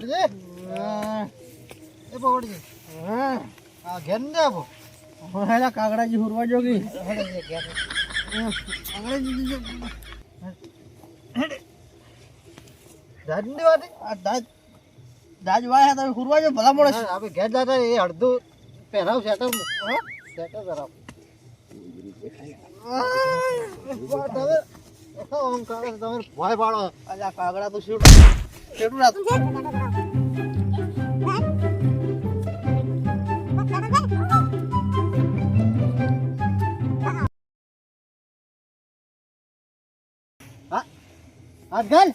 પકડજે હા. એ પકડજે હા. આ ઘેર ને આપો હેલા કાગડાજી હુરવા જોગી. દાદની વાત આ દાજ દાજ વાયા તમે હુરવા જો ભલા મળે આપણે ઘેર જતા એ અડધું પહેરાવ સેટર સેટર કરાવ વાત હવે. આમ કરે છે, તમે ભય પાડો કાગડા તો શેડ શેડું રાતું હાથ ઘાલ.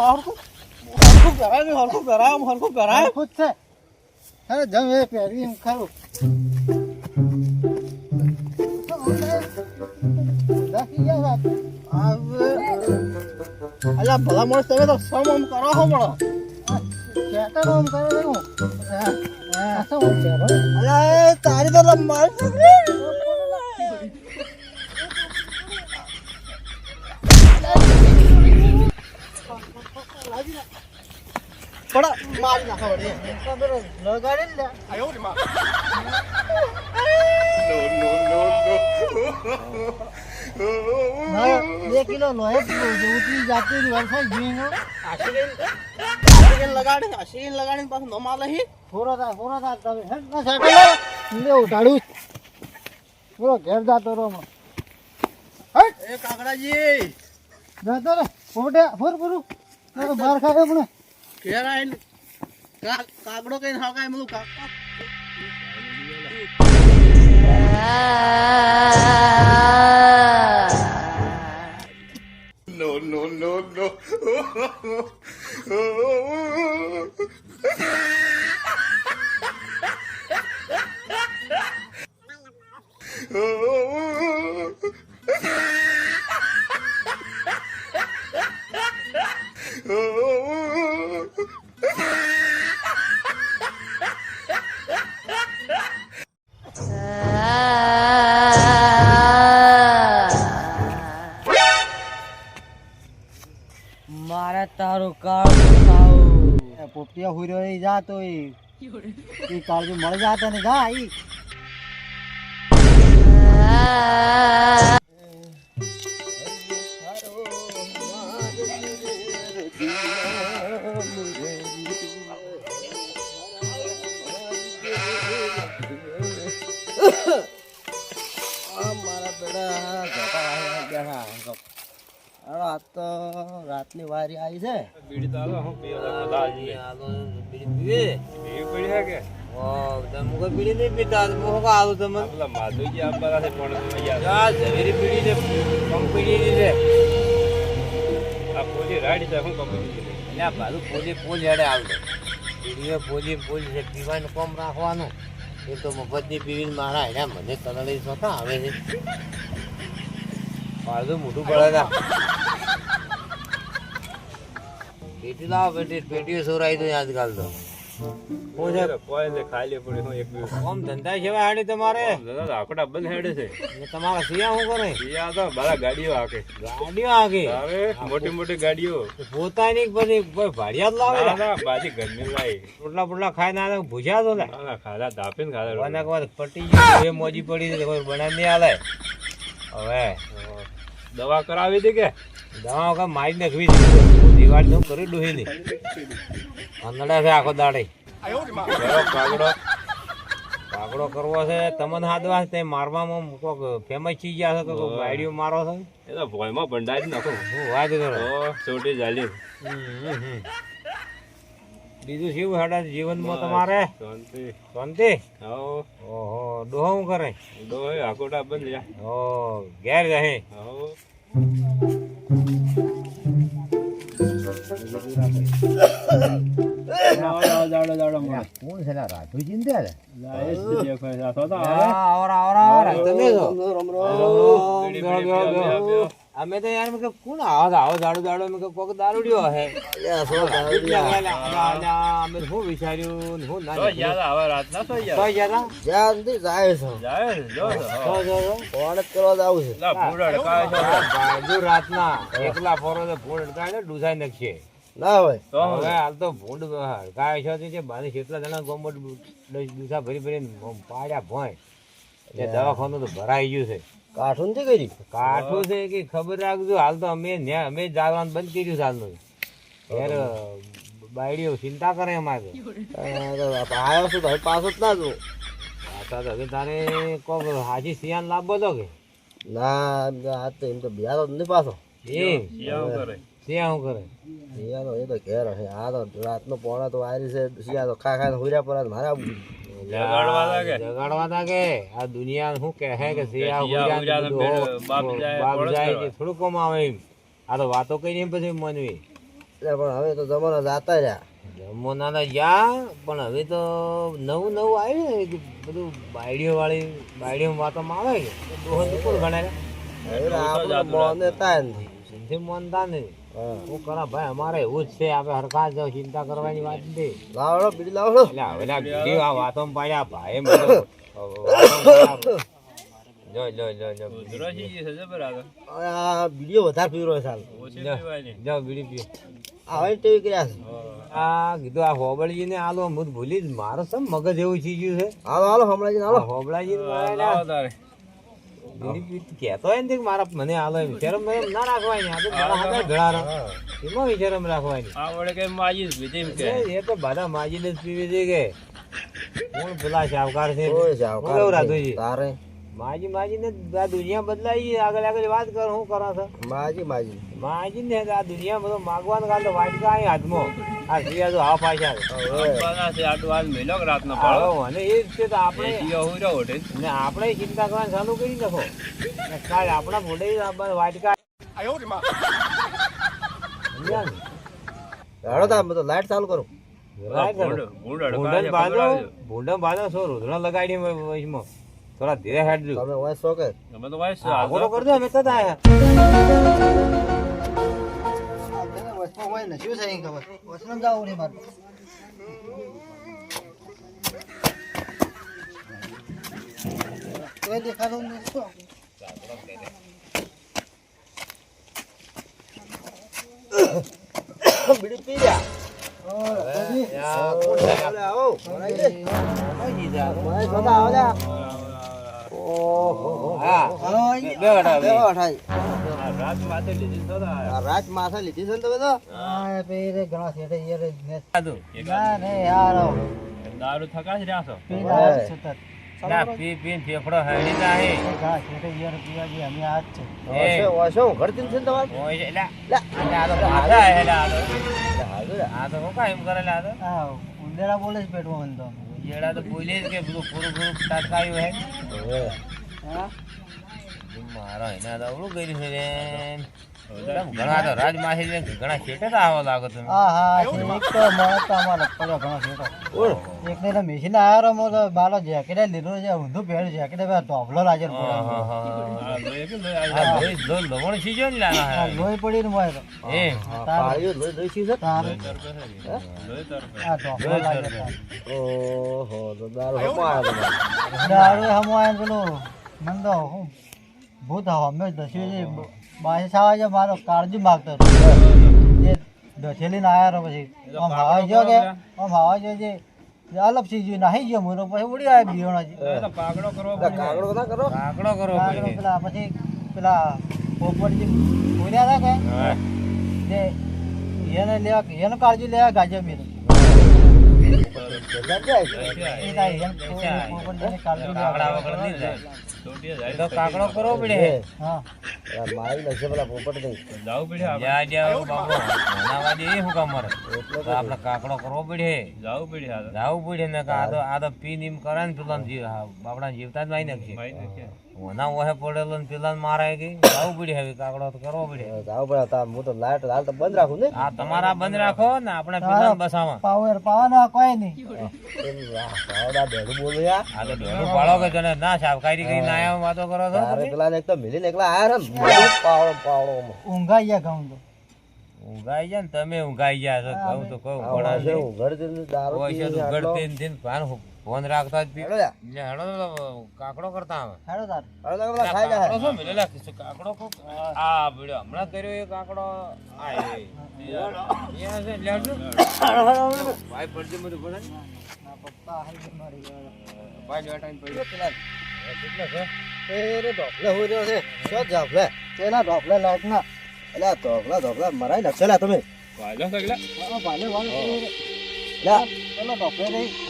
હરખું ને હરખું કરાય ખુદ છે. અરે જમ પહેરવી એમ ખરું. અલ્યા ભલા મળે તમે તો સમ આમ કરો હો મળો સેટર આમ કરે હું. એ તારી તો માર પડા મારી નાખો લગાડી ને નો બે પીવું છે. ઉતરી જાતી ની પાછું નમા લહી થોડો થાય, થોડો થાય. તમે હેડ ના સેટર લો. ઉઠાડું. બોલો, ઘેર જાતો રહો. હેડ, એ કાગડાજી જાતો રહે. પોટે, ફૂર ફૂરું. ના તો બહાર ખાય આપણે. ઘેર આવીને કા- કાગડો કઈ હળગાય બધું કાકા મારે એ પોપટિયા હુર્યો એ જાતો એ ઈ કાળજુ મળી જા તને જા ઈ. મારા બેડા આ તો રાતની વારી આવી છે. બીડી તો હાલો હું પીવા મજા આવી આલો બીડી પીવે? પીવી પડી હે કે? ઓ તમે કોઈ બીડી નહીં પીતા. તો હું કા આલું તમને? આ માધુજી આપવાના છે પણ તમે યાદ. આ ઝવેરી બીડી છે છે. આ પોલી રાડી છે? એટલે હેડે આવતો પીવાનું કોમ રાખવાનું. એ તો મફતની પીવીને મારા હેડ્યા મને કલળી શોતા આવે છે. પાછું મોટું પડે પેટી લાવો પેટી પેટીઓ સોરાઈ દો આજકાલ તો હું છે? કોઈ ને ખાલી પડી હું એક દિવસ. કોમ ધંધા સેવા હેડી તમારે? દાદા તો આકડા બંધ હેડે છે. તમારા સિયા શું કરે? યા તો બારા ગાડીઓ હાકે. ગાડીઓ આગે હવે મોટી મોટી ગાડીઓ. પોતાની પછી કોઈ ભાડિયાત લાવે? ના બાજી રોટલા પોટલા ખાઈ ના ભૂસ્યા તો ના ના ખાધા દાપીને ખાધા પટી ગયું એ મોજી પડી છે કોઈ બનાવી નહીં આલે હવે દવા કરાવી હતી કે? દવા વગર મારી નાખવી છે. દિવાળી નું કરી ડોહી ની અંદડા છે આખો દાડે. કાગડો. કરવો છે તમને હાદવા તે મારવામાં કોક ફેમસ થઈ ગયા છે કોક ગાડીઓ મારો છે. એ તો ભોયમાં ભંડારી નાખો. હું વાત કરો? છોટી હમ. બીજું શું હેડા જીવનમાં તમારે? શાંતિ. શાંતિ? ઓહો ડોહો હું કરે? ડોહે આકોટા બંધ ઓ ઘેર રહે હવ કોણ વિચાર્યું ને શું ના તો યાર હવે રાતના એકલા ફોરો તો ભૂંડ અડકાય ને ડૂસાઈ નાખશે ના હોય. તો હવે હાલ તો ભૂંડ અડકાય છે જે બાને કેટલા જણા ગોમટ ડૂસા ભરી ભરીને પાડ્યા ભોય. એટલે દવાખાનું તો ભરાઈ ગયું છે. કાઠું નથી કરી કાઠું છે કે ખબર રાખજો હાલ તો અમે અમે જ જાગવાનું બંધ કર્યું છે હાલનું. યાર બાયડીઓ ચિંતા કરે અમારે. આવ્યો છું તો હવે પાછો જ ના જવું પાછા તો હવે તારે કોક હાજી સિયાન લાભો તો કે? ના આ તો એમ તો બિહારો જ નહીં પાછો. એમ કરે. સિયા શું કરે? શિયાળો એ તો ઘેર હશે આ તો રાતનો પોણા તો આરી છે. શિયા તો ખા ખા હુર્યા પર મારા જગાડવા લાગે. જગાડવા લાગે આ દુનિયા શું કહે કે શિયા હુર્યા ને બાપ જાય. કે થોડું કોમ આવે એમ. આ તો વાતો કઈ પછી મનવી. પણ હવે તો જમાના જાતા રહ્યા. જમવાના તો જા પણ હવે તો નવું નવું આવ્યું ને બધું બાયડીઓ વાળી બાયડીઓ વાતોમાં આવે કે તો દોહન તો ગણાય ગણે રે? આપણે મોને તાય નથી. સિંધી મોનતા ને હા કરા ભાઈ અમારે એવું જ છે આપણે હરખા જ ચિંતા કરવાની વાત નથી. લાવડો બીડી લાવડો. એટલે હવે બીડી આ વાતો પાડ્યા ભાઈ મને જો જો જો જો ભૂંડરો છે છે આ બીડીઓ વધારે પીરો સાલ ઓછી જા. પીવાની. જાઓ બીડી પીઓ આ હવે કર્યા છે. આ કીધું આ હોબળજીને આલો હું ભૂલી જ મારો સમ મગજ એવું થઈ છે. હાલો હાલો હમણાં જઈને હાલો હોબળાજીને લાવો મારા તારે. બીડી પી- કહેતો હોય ને મારા મને આલો એમ શરમ બરમ ના રાખવાની આ તો મારા હાથે ગળારો એમાં શરમ રાખવાની. માજી જ પીધી કે. એ તો બધા માજીને જ પીવી છે કે. કોણ પેલા શાહકાર છે? છે. રાધુજી? તારે? માજી માજી ને આ દુનિયા બદલાઈ ગઈ આગળ આગળ વાત કરો હું કરો છો? માજી માજી. માજી ને આ દુનિયા બધો માગવાનું કાલ તો વાટકા અહીં હાથમાં? આ સિયા તો હાફ પાછા અને એ જ છે તો આપણે. ને આપણે ચિંતા કરવાની ચાલુ કરી નાખો. કાલ આપણા મોઢે આ બધા વાટકા? હેડો તા તો લાઈટ ચાલુ કરું. રાય કરો. ભૂંડણ ભૂંડ ભૂંડણ ભૂંડન છે, રૂધણા લગાડી વચમાં થોડા ધીરે હેડજો તમે હોય શોકે અમે તો વાઈસ છે, આગો તો હાલ તો. કરજો અમે તો આયા હોય ને શું થઈ ખબર વચમાં જાવ ને મારે તો દેખાતું ને શું? બીડી પી જા ઓ, દાદી. યા, કોણ? આવો. કોઈ દીધા. ભરાઈ શોધા જા. રાત માથે લીધી આ રાત માથે લીધી છે ને તમે તો હા, એ ઘણા શેઠે ઈ રે ને- સાદું. ના, ને યાર, આવો. દારૂ થકાશ રહ્યા છો પેલી ઓય. આ. ના, પી ફેફડો હળી અમે છે. છે ઓય તો આ તો. આ તો શું કાંઈ કરેલા આ તો? હા, ઉંદેડા બોલે છે પેટમાં મને તો. ઉજેડા તો બોલે કે બધું પૂરું પૂરું તાટકાયું હે. હા? મારા એના અવળું કર્યું છે ઘણા તો રાજમાસી ને ઘણા શેઠે આવા લાગો તમે. હા, હા, એક તો મને તો અમારે પડ્યો ઘણો. એકને તો આવ્યો બાલો જેકેટે લીધો છે, ઊંધું પહેર્યું જેકેટ પેલા ધોબલો લાજર હા, પડ્યો. હા, હા, હા. લોહી લવણ સીજો ને મોય એ હા, પાળીઓ લોહી તારે લોહી તરફે. આ લાજર ઓહો તો પેલું તો હું ભૂત હમે દસ્યું બાસે છે મારો કાળજી માગતો એ એ દસેલીને આવ્યા પછી. આમ હવા ગયો કે? આમ હવા જો જે અલગ સી ગયું નાહી ગયો મુરો પછી ઉડી આવ્યો કરવો એટલે પડે. કાગડો ના કરો? કાગડો કરો. પેલા પછી પેલા પોપટજી ઉડ્યા હતા કે. તે એને લેવા એને કાળજી લેવા ગાજે મેં. પોપટજીને કાળજી લેવા. કાકડો કરવો પડે. હા. યાર, મારી નશે પેલા પોપટ નહીં જાવું પડે. જ્યાં જ્યાં બાપુ. નાનાવાડી એ શું કામ મરે આપણે કાકડો કરવો પડે. જાવું પડે આ પડે ને આ તો આ તો પીને એમ કરે ને પેલા બાપડા જીવતા જ નાખશે ભાઈ ને કે. ઓના ઓહે પડેલો ને પેલા મારાય ગઈ આવું પડી હવે કાકડો તો કરવો પડે. પડે તા હું તો લાઈટ હાલ તો બંધ રાખું ને? આ તમારા બંધ રાખો ને આપણે પેલા બસામાં પાવર પાવાનો કોઈ નહીં. ભાવડા બેડું બોલું યાર. આ તો દોડું પાડો કે તને? ના સાબકારી કરી ના આયા વાતો કરો છો અરે તમે? પેલા એક તો મિલીને એકલા આયા ને? પાવડો પાવડો ઊંઘાઈ ગયા ઘઉં તો. ઊંઘાઈ ગયા ને તમે ઊંઘાઈ ગયા છો કહું તો કહું આવા પણ છે ઉઘડતી દારૂ હોય છે પીને ભાન ફોન રાખતા જ એટલે હેડો. લે કાકડો કરતા આવે. હેડો તાર. હેડો તો પેલા ખાઈ જાય કાકડો શું મિલેલા કીધું કાકડો કો આ ભીડ્યો હમણાં કર્યો એ કાકડો. આ એ. અહીંયા છે લેડજો ભાઈ પડજે મને પડે ના. પપ્પા હાલ મારી ગયા ભાઈ લેટાઈન પડ્યો પેલા કેટલા? છે? એ રે ઢોકલે હોય રહ્યો છે શું ઢોકલે? પેલા ઢોકલે લાઈટ ના અલ્યા ઢોકલા ઢોકલા મરાઈ નાખશે તમે. વાલો સગલા ભાલે વાલે લ્યા પેલો ઢોકલે રહી કેટલે પેલો અમારે રહી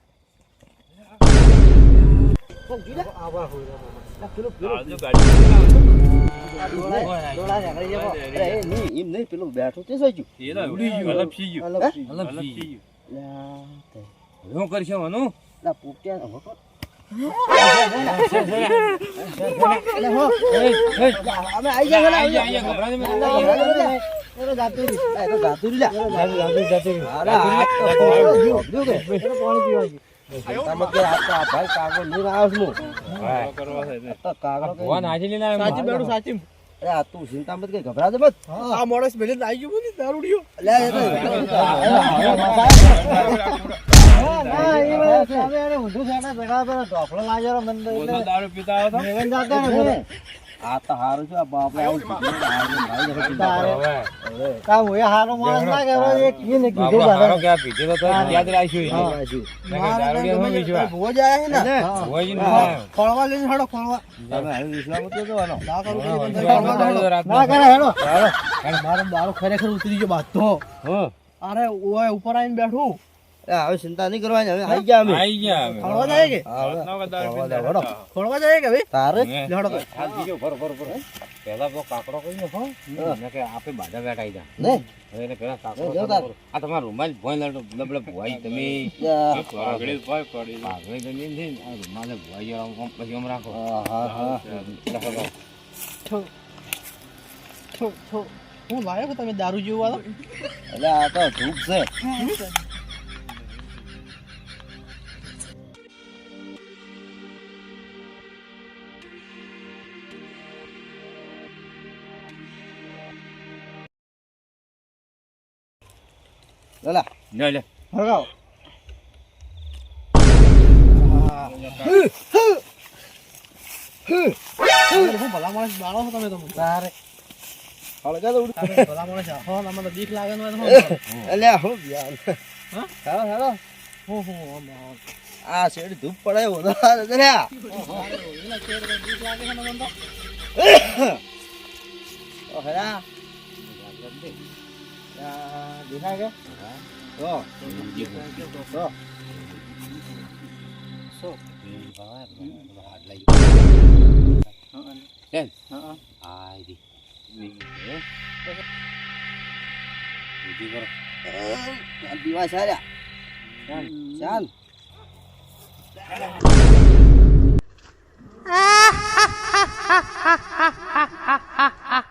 મને. એ આવું એ ભોગા ભોગા ભોગા આજુ ગાડી ડોળા ગયા અરે એ નહીં, એમ નહીં પેલું બેઠું તે થયું? એ તો ઉડી ગયું અલગ થઈ ગયું અલગ અલગ થઈ ગયું તે. શું કરશો મનુ લા, પોપટિયા હવે તો- અમે ગયા પેલા, આઈ ગયા. એનો જાતું. લા, જાતું જાતું ગયું પાણી પીવા ઢોકળો લાગ્યો એટલે દારૂ પીતા ને. આ તો હારું છે આ બાપરે આવું કીધું. આ જો ભાઈ જરા ચિંતા તારે. કરો. હવે કાં હું એ હારો માણસ ના કહેવાય, એક ઈને કીધું હારો કે તો યાદ? ભોજ આયા ને? ને ખોળવા હેડો, ખોળવા. તમે હવે વિશ્વાસ જોવાનો. ના કરું. ના કરે હેડો. મારો દારૂ ખરેખર ઉતરી ગયો બાધો હા. અરે ઓય ઉપર આવીને બેઠું હવે ચિંતા નહીં કરવાની હવે આઈ ગયા અમે આઈ ગયા અમે. ખોળવા જાય કે હવે. ખોળવા જાય કે ભાઈ તારે લડો તો. હાલ બીજો ભરો, ભરો, ભરો. પેલા તો કાકડો કરી નાખો. ને કે આપે બાધા બેઠા આઈ જા. ને હવે એને પેલા કાકડો. આ તમારો રૂમાલ ભોય લડો લબડે ભોય તમે યા. ભોય પડી છે. તો નહીં થઈ આ રૂમાલે ભોય જેવા આમ પછી આમ રાખો હા, હા, હા. લખો તો. છો છો હું લાયો કે તમે દારૂ જેવું વાળો એટલે આ તો ધૂપ છે લા લે. હરગાવ ભલા માણસ બાળો છો તમે તો મને. તારે હળગા તો ભલા માણસ. હો, તમને બીક લાગે ને અલ્યા હું યાર. હા? Hello hello. હું હું. આ શેડ ધૂપ પડે આ દરિયા Sok. Sok. Sok. Dan. Heeh. Ai Jadi ber. Diwasa ya. Dan. Dan. Ah, ha, ha, ha, ha, ha, ha, ha.